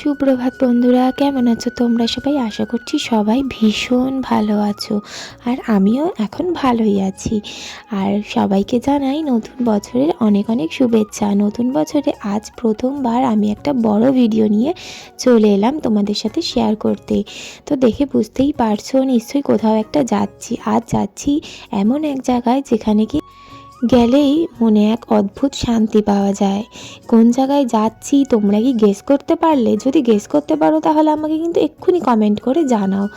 সুপ্রভাত বন্ধুরা, কেমন আছো তোমরা সবাই? আশা করছি সবাই ভীষণ ভালো আছো আর আমিও এখন ভালোই আছি। আর সবাইকে জানাই নতুন বছরের অনেক অনেক শুভেচ্ছা। নতুন বছরে আজ প্রথমবার আমি একটা বড় ভিডিও নিয়ে চলে এলাম তোমাদের সাথে শেয়ার করতে। তো দেখে বুঝতেই পারছ, নিশ্চয়ই কোথাও একটা যাচ্ছি। আজ যাচ্ছি এমন এক জায়গায় যেখানে কি গেলেই মনে এক অদ্ভুত শান্তি পাওয়া যায়। কোন জায়গায় যাচ্ছি, তোমরা কি গেস করতে পারলে? যদি গেস করতে পারো, তাহলে আমাকে কিন্তু এক্ষুনি কমেন্ট করে জানাও।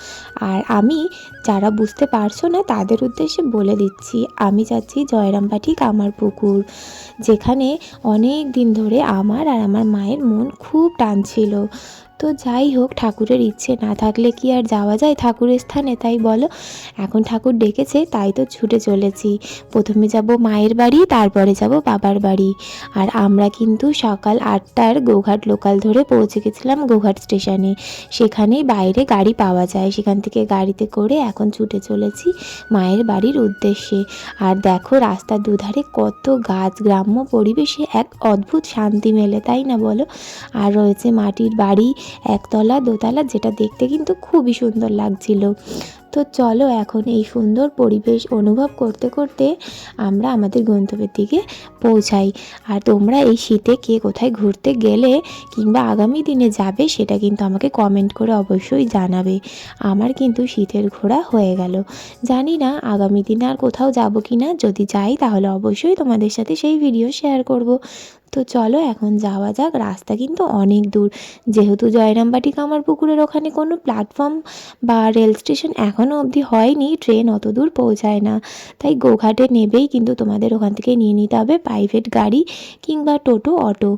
আর আমি, যারা বুঝতে পারছ না, তাদের উদ্দেশ্যে বলে দিচ্ছি, আমি যাচ্ছি জয়রামবাটি কামারপুকুর যেখানে অনেক দিন ধরে আমার আর আমার মায়ের মন খুব টানছিল। তো যাই হোক, ঠাকুরের ইচ্ছে না থাকলে কি আর যাওয়া যায় ঠাকুরের স্থানে? তাই বলো। এখন ঠাকুর ডেকেছে, তাই তো ছুটে চলেছি। প্রথমে যাব মায়ের বাড়ি, তারপরে যাব বাবার বাড়ি। আর আমরা কিন্তু সকাল আটটার গোঘাট লোকাল ধরে পৌঁছে গেছিলাম গোঘাট স্টেশনে। সেখানেই বাইরে গাড়ি পাওয়া যায়। সেখান থেকে গাড়িতে করে এখন ছুটে চলেছি মায়ের বাড়ির উদ্দেশ্যে। আর দেখো, রাস্তার দুধারে কত গাছ, গ্রাম্য পরিবেশে এক অদ্ভুত শান্তি মেলে, তাই না বলো? আর রয়েছে মাটির বাড়ি একতলা দোতলা যেটা দেখতে কিন্তু খুবই সুন্দর লাগছিল। তো চলো এখন এই সুন্দর পরিবেশ অনুভব করতে করতে আমরা আমাদের গন্তব্যের দিকে পৌঁছাই। আর তোমরা এই শীতে কে কোথায় ঘুরতে গেলে কিংবা আগামী দিনে যাবে সেটা কিন্তু আমাকে কমেন্ট করে অবশ্যই জানাবে। আমার কিন্তু শীতের ঘোরা হয়ে গেল। জানি না আগামী দিনে আর কোথাও যাব কি না যদি যাই তাহলে অবশ্যই তোমাদের সাথে সেই ভিডিও শেয়ার করব। তো চলো এখন যাওয়া যাক, রাস্তা কিন্তু অনেক দূর। যেহেতু জয়রামবাটি কামার পুকুরের ওখানে কোনো প্ল্যাটফর্ম বা রেল স্টেশন এখনও অবধি হয়নি ট্রেন অত দূর পৌঁছায় না। তাই গোঘাটে নেবেই কিন্তু তোমাদের ওখান থেকে নিয়ে নিতে হবে প্রাইভেট গাড়ি কিংবা টোটো, অটো।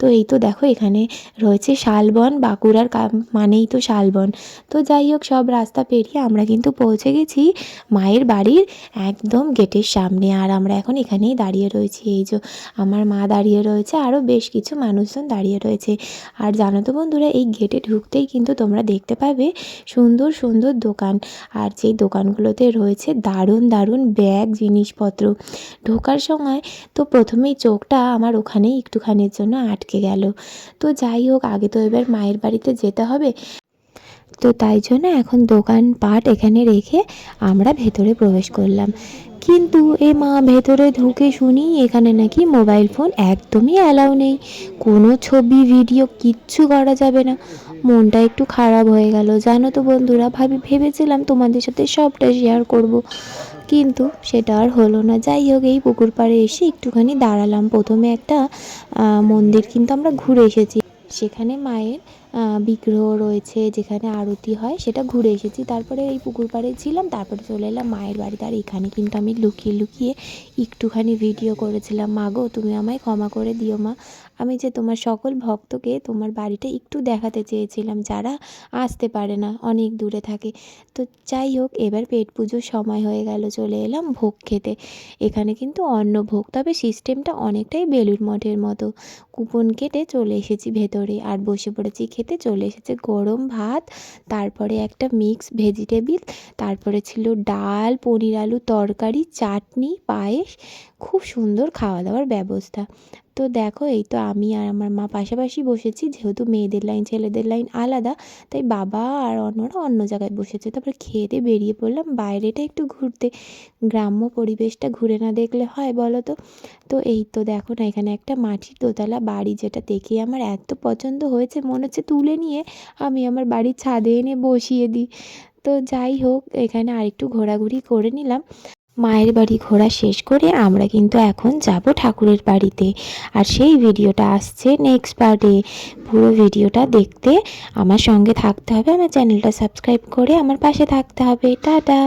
তো এই তো দেখো এখানে রয়েছে শালবন, বাঁকুড়ার মানেই তো শালবন। তো যাই হোক, সব রাস্তা পেরিয়ে আমরা কিন্তু পৌঁছে গেছি মায়ের বাড়ির একদম গেটের সামনে। আর আমরা এখন এখানেই দাঁড়িয়ে রয়েছি। এই যে আমার মা দাঁড়িয়ে রয়েছে, আরও বেশ কিছু মানুষজন দাঁড়িয়ে রয়েছে। আর জানো তো বন্ধুরা, এই গেটে ঢুকতেই কিন্তু তোমরা দেখতে পাবে সুন্দর সুন্দর দোকান। আর যেই দোকানগুলোতে রয়েছে দারুণ দারুণ ব্যাগ, জিনিসপত্র ঢোকার সময় তো প্রথমেই চোখটা আমার ওখানেই একটুখানির জন্য আটকে গেল। তো যাই হোক, আগে তো এবার মায়ের বাড়িতে যেতে হবে। তো তাই জন্য এখন দোকানপাট এখানে রেখে আমরা ভেতরে প্রবেশ করলাম। কিন্তু এ মা ভেতরে ঢুকে শুনি এখানে নাকি মোবাইল ফোন একদমই অ্যালাউ নেই। কোনো ছবি, ভিডিও কিচ্ছু করা যাবে না। মনটা একটু খারাপ হয়ে গেল। জানো তো বন্ধুরা, ভাবি ভেবেছিলাম তোমাদের সাথে সবটা শেয়ার করব। কিন্তু সেটা আর হলো না। যাই হোক, এই পুকুর পাড়ে এসে একটুখানি দাঁড়ালাম। প্রথমে একটা মন্দির কিন্তু আমরা ঘুরে এসেছি। সেখানে মায়ের বিগ্রহ রয়েছে, যেখানে আরতি হয়, সেটা ঘুরে এসেছি। তারপরে এই পুকুর পাড়ে ছিলাম, তারপরে চলে এলাম মায়ের বাড়িতে। আর এখানে কিন্তু আমি লুকিয়ে লুকিয়ে একটুখানি ভিডিও করেছিলাম। মা গো, তুমি আমায় ক্ষমা করে দিও মা। আমি যে তোমার সকল ভক্তকে তোমার বাড়িটা একটু দেখাতে চেয়েছিলাম, যারা আসতে পারে না, অনেক দূরে থাকে। তো যাই হোক, এবার পেট পুজোর সময় হয়ে গেল, চলে এলাম ভোগ খেতে। এখানে কিন্তু অন্য ভোগ, তবে সিস্টেমটা অনেকটাই বেলুর মঠের মতো। কুপন কেটে চলে এসেছি ভেতরে, আর বসে পড়েছি খেতে। চলে এসেছে গরম ভাত, তারপরে একটা মিক্স ভেজিটেবিল তারপরে ছিল ডাল, পনির আলু তরকারি, চাটনি, পায়েস খুব সুন্দর খাওয়া দাওয়ার ব্যবস্থা। তো দেখো, এই তো আমি আর আমার মা পাশাপাশি বসেছি, যেহেতু মেয়েদের লাইন ছেলেদের লাইন আলাদা, তাই বাবা আর অন্যরা অন্য জায়গায় বসেছে। তারপরে খেয়ে দিয়ে বেরিয়ে পড়লাম, বাইরেটা একটু ঘুরতে। গ্রাম্য পরিবেশটা ঘুরে না দেখলে হয় বলো তো? তো এই তো দেখো না, এখানে একটা মাটির দোতলা বাড়ি, যেটা দেখে আমার এত পছন্দ হয়েছে, মনে হচ্ছে তুলে নিয়ে আমি আমার বাড়ির ছাদে এনে বসিয়ে দিই। তো যাই হোক, এখানে আরেকটু ঘোরাঘুরি করে নিলাম। মায়ের বাড়ি ঘোরা শেষ করে আমরা কিন্তু এখন যাব ঠাকুরের বাড়িতে। আর সেই ভিডিওটা আসছে নেক্সট পার্টে পুরো ভিডিওটা দেখতে আমার সঙ্গে থাকতে হবে। আমার চ্যানেলটা সাবস্ক্রাইব করে আমার পাশে থাকতে হবে। টাটা!